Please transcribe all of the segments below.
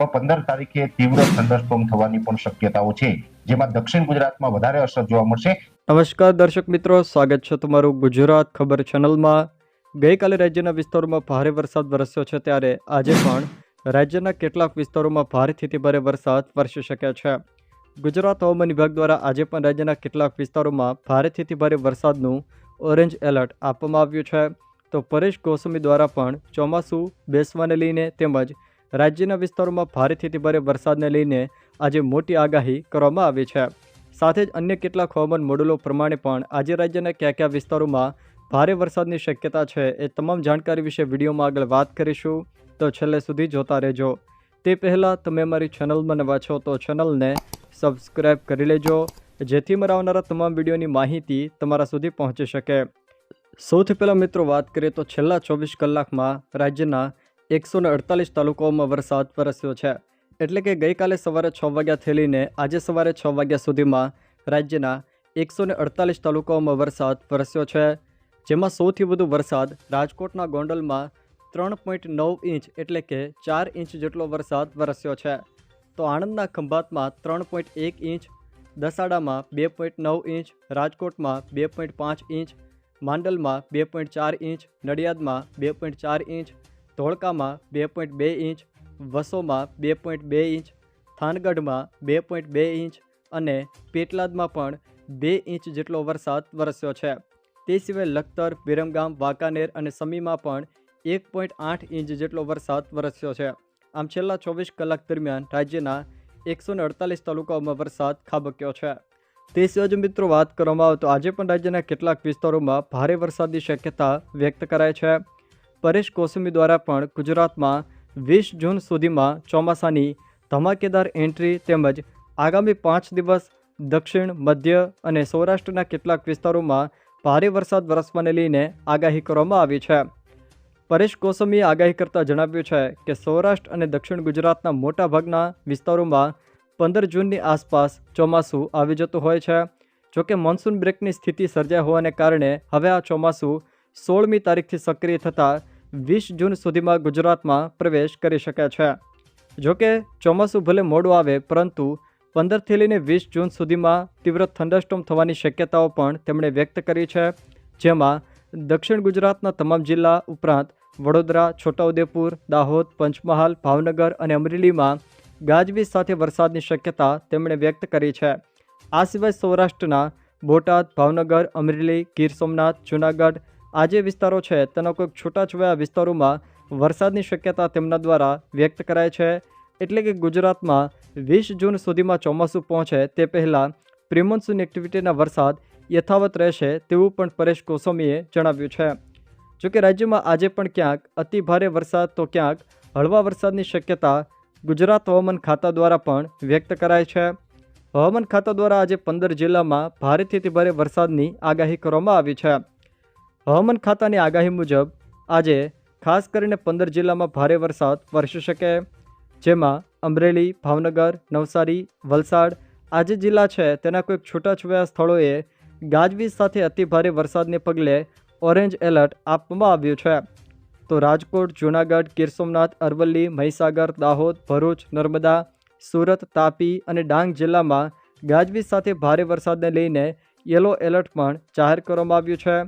તો પંદર તારીખે તીવ્ર થંડરસ્ટોમ થવાની પણ શક્યતાઓ છે, જેમાં દક્ષિણ ગુજરાતમાં વધારે અસર જોવા મળશે. નમસ્કાર દર્શક મિત્રો, સ્વાગત છે તમારું ગુજરાત ખબર ચેનલમાં. ગઈકાલે રાજ્યના વિસ્તારોમાં ભારે વરસાદ વરસ્યો છે ત્યારે આજે પણ રાજ્યના કેટલાક વિસ્તારોમાં ભારેથી ભારે વરસાદ વરસી શકે છે. ગુજરાત હવામાન વિભાગ દ્વારા આજે પણ રાજ્યના કેટલાક વિસ્તારોમાં ભારેથી ભારે વરસાદનું ઓરેન્જ એલર્ટ આપવામાં આવ્યું છે. તો પરેશ ગોસ્વામી દ્વારા પણ ચોમાસું બેસવાને લઈને તેમજ રાજ્યના વિસ્તારોમાં ભારેથી ભારે વરસાદને લઈને આજે મોટી આગાહી કરવામાં આવી છે. સાથે જ અન્ય કેટલાક હવામાન મોડેલો પ્રમાણે પણ આજે રાજ્યના કયા કયા વિસ્તારોમાં ભારે વરસાદની શક્યતા છે એ તમામ જાણકારી વિશે વિડીયોમાં આગળ વાત કરીશું. તો છેલ્લે સુધી જોતા રહેજો. તે પહેલાં તમે અમારી ચેનલમાં નવા છો તો ચેનલને સબસ્ક્રાઈબ કરી લેજો, જેથી મારા આવનારા તમામ વિડીયોની માહિતી તમારા સુધી પહોંચી શકે. સૌથી પહેલાં મિત્રો વાત કરીએ તો છેલ્લા ચોવીસ કલાકમાં રાજ્યના એકસો ને અડતાલીસ તાલુકાઓમાં વરસાદ વરસ્યો છે. એટલે કે ગઈકાલે સવારે છ વાગ્યાથી લઈને આજે સવારે છ વાગ્યા સુધીમાં રાજ્યના એકસો ને અડતાલીસ તાલુકાઓમાં વરસાદ વરસ્યો છે. જેમાં સૌથી વધુ વરસાદ રાજકોટના ગોંડલમાં ત્રણ પોઈન્ટ નવ ઇંચ એટલે કે ચાર ઇંચ જેટલો વરસાદ વરસ્યો છે. તો આણંદના ખંભાતમાં ત્રણ પોઈન્ટ એક ઇંચ, દસાડામાં બે પોઈન્ટ નવ ઇંચ, રાજકોટમાં બે પોઈન્ટ પાંચ ઇંચ, માંડલમાં બે પોઈન્ટ ચાર ઇંચ, નડિયાદમાં બે પોઈન્ટ ચાર ઇંચ ધોળકામાં બે પોઈન્ટ બે ઇંચ, વસોમાં બે પોઈન્ટ બે ઇંચ, થાનગઢમાં બે પોઈન્ટ બે ઇંચ અને પેટલાદમાં પણ બે ઇંચ જેટલો વરસાદ વરસ્યો છે. તે સિવાય લખતર, વિરમગામ, વાંકાનેર અને સમીમાં પણ એક પોઈન્ટ આઠ ઇંચ જેટલો વરસાદ વરસ્યો છે. આમ છેલ્લા ચોવીસ કલાક દરમિયાન રાજ્યના એકસો અડતાલીસ તાલુકાઓમાં વરસાદ ખાબક્યો છે. તે સિવાય જો મિત્રો વાત કરવામાં આવે તો આજે પણ રાજ્યના કેટલાક વિસ્તારોમાં ભારે વરસાદની શક્યતા વ્યક્ત કરાય છે. પરેશ કોસુમી દ્વારા પણ ગુજરાતમાં વીસ જૂન સુધીમાં ચોમાસાની ધમાકેદાર એન્ટ્રી તેમજ આગામી પાંચ દિવસ દક્ષિણ, મધ્ય અને સૌરાષ્ટ્રના કેટલાક વિસ્તારોમાં ભારે વરસાદ વરસવાને લઈને આગાહી કરવામાં આવી છે. પરેશ કોસમીએ આગાહી કરતાં જણાવ્યું છે કે સૌરાષ્ટ્ર અને દક્ષિણ ગુજરાતના મોટાભાગના વિસ્તારોમાં પંદર જૂનની આસપાસ ચોમાસું આવી જતું હોય છે. જોકે મોન્સૂન બ્રેકની સ્થિતિ સર્જાઈ હોવાને કારણે હવે આ ચોમાસું સોળમી તારીખથી સક્રિય થતાં વીસ જૂન સુધીમાં ગુજરાતમાં પ્રવેશ કરી શકે છે. જોકે ચોમાસું ભલે મોડું આવે, પરંતુ પંદરથી લઈને વીસ જૂન સુધીમાં તીવ્ર થંડરસ્ટોમ થવાની શક્યતાઓ પણ તેમણે વ્યક્ત કરી છે. જેમાં દક્ષિણ ગુજરાતના તમામ જિલ્લા ઉપરાંત વડોદરા, છોટાઉદેપુર, દાહોદ, પંચમહાલ, ભાવનગર અને અમરેલીમાં ગાજવીજ સાથે વરસાદની શક્યતા તેમણે વ્યક્ત કરી છે. આ સિવાય સૌરાષ્ટ્રના બોટાદ, ભાવનગર, અમરેલી, ગીર સોમનાથ, જૂનાગઢ આ જે વિસ્તારો છે, તેના કોઈક છૂટાછવાયા વિસ્તારોમાં વરસાદની શક્યતા તેમના દ્વારા વ્યક્ત કરાય છે. એટલે કે ગુજરાતમાં વીસ જૂન સુધીમાં ચોમાસું પહોંચે તે પહેલાં પ્રિમોન્સૂન એક્ટિવિટીના વરસાદ યથાવત રહેશે તેવું પણ પરેશ ગોસ્વામીએ જણાવ્યું છે. જોકે રાજ્યમાં આજે પણ ક્યાંક અતિ ભારે વરસાદ તો ક્યાંક હળવા વરસાદની શક્યતા ગુજરાત હવામાન ખાતા દ્વારા પણ વ્યક્ત કરાય છે. હવામાન ખાતા દ્વારા આજે પંદર જિલ્લામાં ભારેથી ભારે વરસાદની આગાહી કરવામાં આવી છે. હવામાન ખાતાની આગાહી મુજબ, આજે ખાસ કરીને પંદર જિલ્લામાં ભારે વરસાદ વરસી શકે, જેમાં અમરેલી, ભાવનગર, નવસારી, વલસાડ આ જે જિલ્લા છે તેના કોઈક છૂટાછવાયા સ્થળોએ ગાજવીજ સાથે અતિભારે વરસાદને પગલે ઓરેન્જ એલર્ટ આપવામાં આવ્યું છે. તો રાજકોટ, જૂનાગઢ, ગીર સોમનાથ, અરવલ્લી, મહીસાગર, દાહોદ, ભરૂચ, નર્મદા, સુરત, તાપી અને ડાંગ જિલ્લામાં ગાજવીજ સાથે ભારે વરસાદને લઈને યલો એલર્ટ પણ જાહેર કરવામાં આવ્યું છે.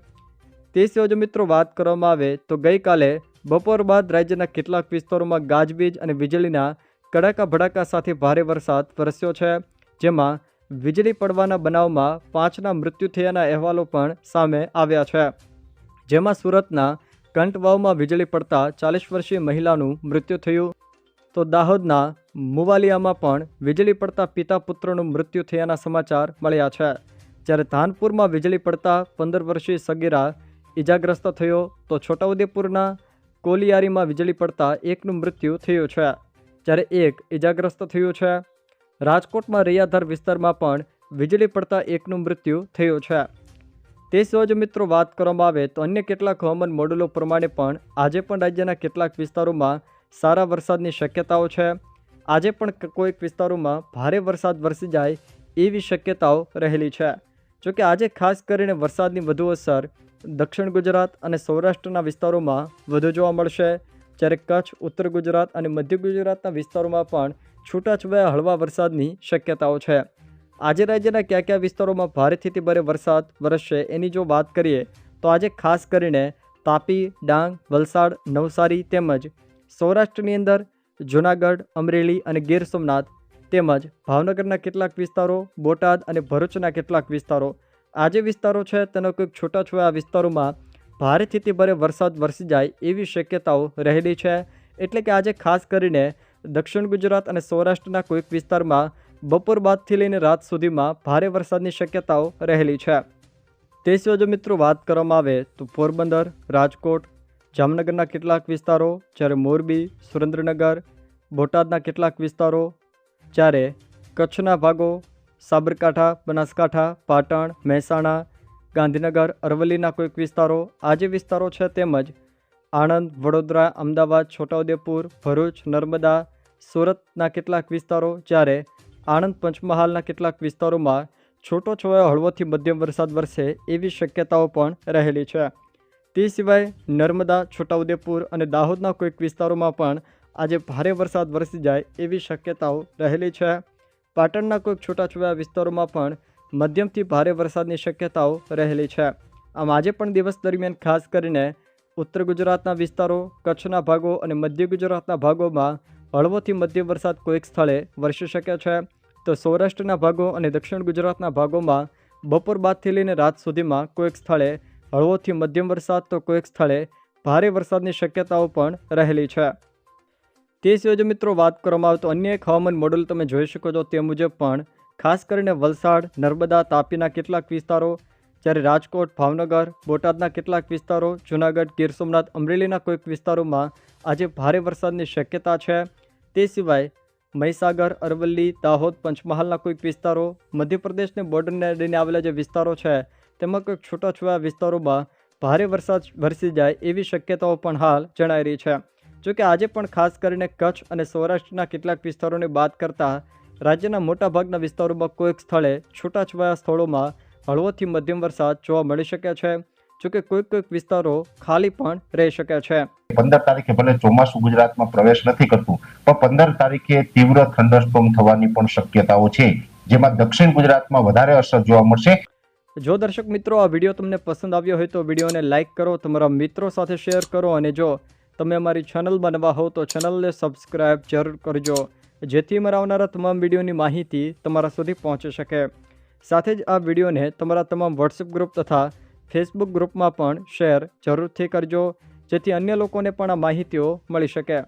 તે સિવાય જો મિત્રો વાત કરવામાં આવે તો ગઈકાલે બપોર બાદ રાજ્યના કેટલાક વિસ્તારોમાં ગાજવીજ અને વીજળીના કડાકા ભડાકા સાથે ભારે વરસાદ વરસ્યો છે, જેમાં વીજળી પડવાના બનાવમાં પાંચના મૃત્યુ થયાના અહેવાલો પણ સામે આવ્યા છે. જેમાં સુરતના કંટવાવમાં વીજળી પડતા ચાલીસ વર્ષીય મહિલાનું મૃત્યુ થયું. તો દાહોદના મુવાલિયામાં પણ વીજળી પડતા પિતા પુત્રનું મૃત્યુ થયાના સમાચાર મળ્યા છે. જ્યારે ધાનપુરમાં વીજળી પડતા પંદર વર્ષીય સગીરા ઇજાગ્રસ્ત થયો તો છોટાઉદેપુરના કોલિયારીમાં વીજળી પડતા એકનું મૃત્યુ થયું છે. જ્યારે એક ઇજાગ્રસ્ત થયું છે, રાજકોટમાં રૈયાધાર વિસ્તારમાં પણ વીજળી પડતા એકનું મૃત્યુ થયું છે. તે સિવાય મિત્રો વાત કરવામાં આવે તો અન્ય કેટલાક હવામાન મોડેલો પ્રમાણે પણ આજે પણ રાજ્યના કેટલાક વિસ્તારોમાં સારા વરસાદની શક્યતાઓ છે. આજે પણ કોઈક વિસ્તારોમાં ભારે વરસાદ વરસી જાય એવી શક્યતાઓ રહેલી છે. જોકે આજે ખાસ કરીને વરસાદની વધુ અસર દક્ષિણ ગુજરાત અને સૌરાષ્ટ્રના વિસ્તારોમાં વધુ જોવા મળશે, જ્યારે કચ્છ, ઉત્તર ગુજરાત અને મધ્ય ગુજરાતના વિસ્તારોમાં પણ છૂટાછવાયા હળવા વરસાદની શક્યતાઓ છે. આજે રાજ્યના કયા કયા વિસ્તારોમાં ભારેથી ભારે વરસાદ વરસશે એની જો વાત કરીએ, તો આજે ખાસ કરીને તાપી, ડાંગ, વલસાડ, નવસારી તેમજ સૌરાષ્ટ્રની અંદર જૂનાગઢ, અમરેલી અને ગીર સોમનાથ તેમજ ભાવનગરના કેટલાક વિસ્તારો, બોટાદ અને ભરૂચના કેટલાક વિસ્તારો આ જે વિસ્તારો છે તેનો કોઈક છૂટાછવાયા વિસ્તારોમાં ભારેથી ભારે વરસાદ વરસી જાય એવી શક્યતાઓ રહેલી છે. એટલે કે આજે ખાસ કરીને દક્ષિણ ગુજરાત અને સૌરાષ્ટ્રના કોઈક વિસ્તારમાં બપોર બાદથી લઈને રાત સુધીમાં ભારે વરસાદની શક્યતાઓ રહેલી છે. તે સિવાય જો મિત્રો વાત કરવામાં આવે તો પોરબંદર, રાજકોટ, જામનગરના કેટલાક વિસ્તારો જ્યારે મોરબી, સુરેન્દ્રનગર, બોટાદના કેટલાક વિસ્તારો જ્યારે કચ્છના ભાગો સાબરકાંઠા, બનાસકાંઠા, પાટણ, મહેસાણા, ગાંધીનગર, અરવલ્લીના કોઈક વિસ્તારો. આ જે વિસ્તારો છે તેમજ આણંદ, વડોદરા, અમદાવાદ, છોટાઉદેપુર, ભરૂચ, નર્મદા, સુરતના કેટલાક વિસ્તારો, જ્યારે આણંદ પંચમહાલના કેટલાક વિસ્તારોમાં છૂટો છવાયો હળવોથી મધ્યમ વરસાદ વરસે એવી શક્યતાઓ પણ રહેલી છે. તે સિવાય નર્મદા, છોટાઉદેપુર અને દાહોદના કોઈક વિસ્તારોમાં પણ આજે ભારે વરસાદ વરસી જાય એવી શક્યતાઓ રહેલી છે. પાટણના કોઈક છૂટાછવાયા વિસ્તારોમાં પણ મધ્યમથી ભારે વરસાદની શક્યતાઓ રહેલી છે. આમ આજે પણ દિવસ દરમિયાન ખાસ કરીને ઉત્તર ગુજરાતના વિસ્તારો, કચ્છના ભાગો અને મધ્ય ગુજરાતના ભાગોમાં હળવોથી મધ્યમ વરસાદ કોઈક સ્થળે વરસી શકે છે. તો સૌરાષ્ટ્રના ભાગો અને દક્ષિણ ગુજરાતના ભાગોમાં બપોર બાદથી લઈને રાત સુધીમાં કોઈક સ્થળે હળવોથી મધ્યમ વરસાદ તો કોઈક સ્થળે ભારે વરસાદની શક્યતાઓ પણ રહેલી છે. તે સિવાય જો મિત્રો વાત કરવામાં આવે તો અન્ય એક હવામાન મોડલ તમે જોઈ શકો છો તે મુજબ પણ ખાસ કરીને વલસાડ, નર્મદા, તાપીના કેટલાક વિસ્તારો, જ્યારે રાજકોટ, ભાવનગર, બોટાદના કેટલાક વિસ્તારો, જૂનાગઢ, ગીર સોમનાથ, અમરેલીના કોઈક વિસ્તારોમાં આજે ભારે વરસાદની શક્યતા છે. તે સિવાય મહીસાગર, અરવલ્લી, દાહોદ, પંચમહાલના કોઈક વિસ્તારો, મધ્યપ્રદેશને બોર્ડરને લઈને આવેલા જે વિસ્તારો છે, તેમાં કોઈક છૂટાછવાયા વિસ્તારોમાં ભારે વરસાદ વરસી જાય એવી શક્યતાઓ પણ હાલ જણાઈ રહી છે. જોકે આજે પણ ખાસ કરીને કચ્છ અને સૌરાષ્ટ્રના કેટલાક વિસ્તારોની બાદ કરતાં રાજ્યના મોટાભાગના વિસ્તારોમાં કોઈક સ્થળે છૂટાછવાયા સ્થળોમાં હળવોથી મધ્યમ વરસાદ જોવા મળી શકે છે જોકે કોઈક કોઈક વિસ્તારો ખાલી પણ રહી શકે છે. પંદર તારીખે ભલે ચોમાસું ગુજરાતમાં પ્રવેશ નથી કરતું પણ પંદર તારીખે તીવ્ર થંડરસ્ટોમ થવાની પણ શક્યતાઓ છે જેમાં દક્ષિણ ગુજરાતમાં વધારે અસર જોવા મળશે. જો દર્શક મિત્રો આ વીડિયો તમને પસંદ આવ્યો હોય તો વિડીયોને લાઇક કરો તમારા મિત્રો સાથે શેર કરો અને જો તમે અમારી ચેનલમાં નવા હો તો ચેનલને સબસ્ક્રાઈબ જરૂર કરજો, જેથી મારા આવનારા તમામ વિડીયોની માહિતી તમારા સુધી પહોંચી શકે. સાથે જ આ વિડીયોને તમારા તમામ વોટ્સએપ ગ્રુપ તથા ફેસબુક ગ્રુપમાં પણ શેર જરૂરથી કરજો, જેથી અન્ય લોકોને પણ આ માહિતીઓ મળી શકે.